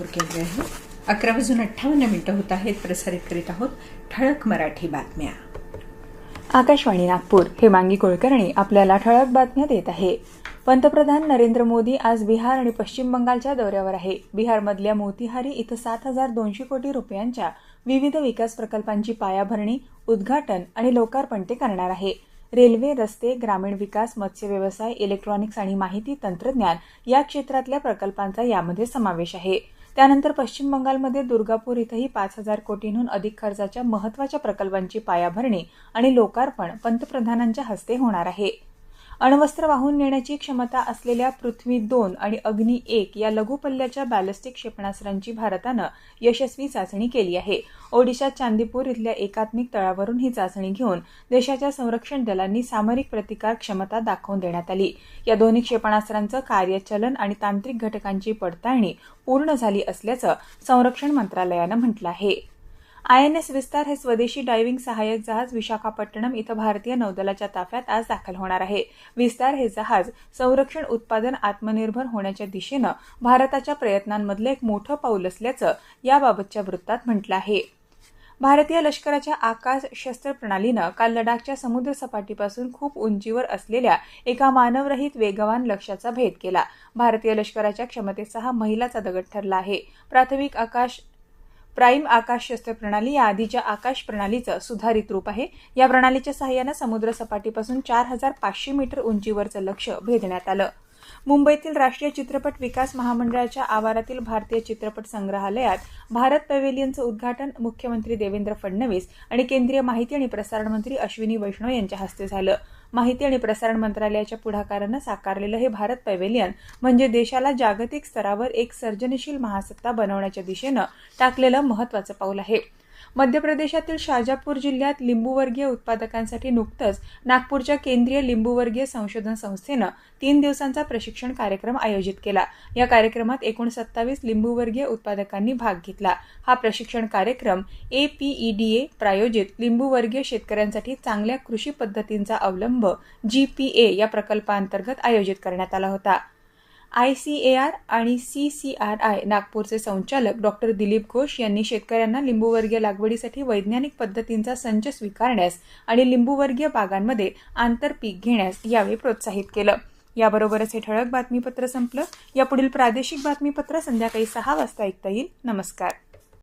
नागपूर केंद्र आहे अकरा वाजून अठ्ठावन्न मिनिटं होत आहेत. प्रसारित करीत आहोत ठळक मराठी बातम्या. आकाशवाणी नागपूर हेमांगी कुलकर्णी आपल्याला ठळक बातम्या देत आहे. पंतप्रधान नरेंद्र मोदी आज बिहार आणि पश्चिम बंगालच्या दौऱ्यावर आहे. बिहारमधल्या मोतीहारी इथं सात हजार दोनशे कोटी रुपयांच्या विविध विकास प्रकल्पांची पायाभरणी उद्घाटन आणि लोकार्पण ते करणार आहे. रेल्वे रस्ते ग्रामीण विकास मत्स्य व्यवसाय इलेक्ट्रॉनिक्स आणि माहिती तंत्रज्ञान या क्षेत्रातल्या प्रकल्पांचा यामध्ये समावेश आहे. त्यानंतर पश्चिम बंगालमध्ये दुर्गापूर इथंही पाच हजार कोटींहून अधिक खर्चाच्या महत्त्वाच्या प्रकल्पांची पायाभरणी आणि लोकार्पण पंतप्रधानांच्या हस्ते होणार आहे. अण्वस्त्र वाहून नेण्याची क्षमता असलेल्या पृथ्वी दोन आणि अग्नी एक या लघुपल्ल्याच्या बॅलिस्टिक क्षेपणास्त्रांची भारतानं यशस्वी चाचणी केली आहे. ओडिशात चांदीपूर इथल्या एकात्मिक तळावरून ही चाचणी घेऊन देशाच्या संरक्षण दलांनी सामरिक प्रतिकार क्षमता दाखवून देण्यात आली. या दोन्ही क्षेपणास्त्रांचं कार्यचलन आणि तांत्रिक घटकांची पडताळणी पूर्ण झाली असल्याचं संरक्षण मंत्रालयानं म्हटलं आहे. आय एन एस विस्तार हे स्वदेशी डायव्हिंग सहाय्यक जहाज विशाखापट्टणम इथं भारतीय नौदलाच्या ताफ्यात आज दाखल होणार आहे. विस्तार हे जहाज संरक्षण उत्पादन आत्मनिर्भर होण्याच्या दिशेनं भारताच्या प्रयत्नांमधलं एक मोठं पाऊल असल्याचं याबाबतच्या वृत्तात म्हटलं आहे. भारतीय लष्कराच्या आकाश शस्त्र प्रणालीनं काल लडाखच्या समुद्र सपाटीपासून खूप उंचीवर असलेल्या एका मानवरहित वेगवान लक्ष्याचा भेद केला. भारतीय लष्कराच्या क्षमतेचा हा महिलाचा दगड ठरला आहे. प्राथमिक आकाश प्राईम आकाश शस्त्र प्रणाली या आधीच्या आकाश प्रणालीचं सुधारित रूप आहे. या प्रणालीच्या सहाय्यानं समुद्र सपाटीपासून चार हजार पाचशे मीटर उंचीवरचं लक्ष भेदण्यात आलं. मुंबईतील राष्ट्रीय चित्रपट विकास महामंडळाच्या आवारातील भारतीय चित्रपट संग्रहालयात भारत पॅव्हेलियनचं उद्घाटन मुख्यमंत्री देवेंद्र फडणवीस आणि केंद्रीय माहिती आणि प्रसारण मंत्री अश्विनी वैष्णव यांच्या हस्ते झालं. माहिती आणि प्रसारण मंत्रालयाच्या पुढाकारानं साकारलेलं हे भारत पॅव्हेलियन म्हणजे देशाला जागतिक स्तरावर एक सर्जनशील महासत्ता बनवण्याच्या दिशेनं टाकलेलं महत्वाचं पाऊल आहे. मध्य प्रदेशातील शाजापूर जिल्ह्यात लिंबूवर्गीय उत्पादकांसाठी नुकतंच नागपूरच्या केंद्रीय लिंबूवर्गीय संशोधन संस्थेनं तीन दिवसांचा प्रशिक्षण कार्यक्रम आयोजित केला. या कार्यक्रमात एकूण सत्तावीस लिंबूवर्गीय उत्पादकांनी भाग घेतला. हा प्रशिक्षण कार्यक्रम एपीईडीए प्रायोजित लिंबूवर्गीय शेतकऱ्यांसाठी चांगल्या कृषी पद्धतींचा अवलंब जीपीए या प्रकल्पांतर्गत आयोजित करण्यात आला होता. आय सी ए आर आणि सी सी आर आय नागपूरचे संचालक डॉक्टर दिलीप घोष यांनी शेतकऱ्यांना लिंबूवर्गीय लागवडीसाठी वैज्ञानिक पद्धतींचा संच स्वीकारण्यास आणि लिंबूवर्गीय बागांमध्ये आंतरपीक घेण्यास यावेळी प्रोत्साहित केलं. याबरोबरच हे ठळक बातमीपत्र संपलं. यापुढील प्रादेशिक बातमीपत्र संध्याकाळी सहा वाजता ऐकता येईल. नमस्कार.